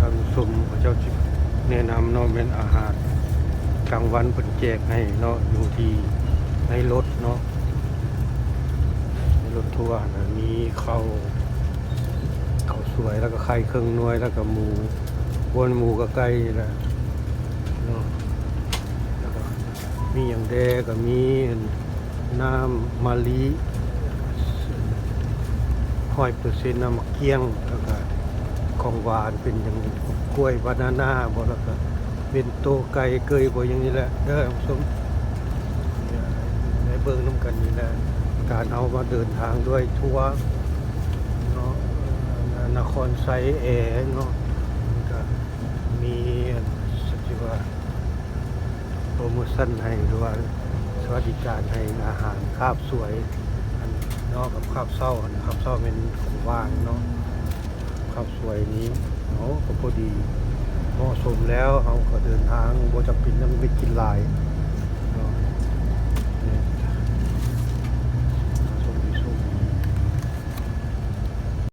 ทางสมพระเจ้าจิแนะนำเนาะเป็นอาหารกลางวันเพิ่นแจกให้เนาะอยู่ที่ในรถเนาะในรถทัวร์นะมีข้าวข้าวสวยแล้วก็ไข่เครื่องนวยแล้วก็หมูวนหมูกับไก่นี่แหละเนาะแล้วก็มีอย่างแดก็มีน้ำมะลิห้อยเปอร์เซ็นต์น้ำมะเกี้ยงแล้วก็ ของหวานเป็นอย่างกล้วยบานาน่าบ่แล้วก็เป็นโตไก่เกยบ่อย่างนี้แหละเด้อผู้มในเบิ่งน้ำกันนี่แหละการเอามาเดินทางด้วยทัวร์เนาะนครไซแอร์เนาะมันก็มีสักว่าโปรโมชั่นให้หรือว่าสวัสดิการให้อาหารคาบสวยอันเนอกกับคาบเศร้านะครับเศร้าเป็นของว่างเนาะ ข้าวสวยนี้เขาก็พอดีเหมาะสมแล้วเขาก็เดินทางบ่จะปินน้ำไปกินลาย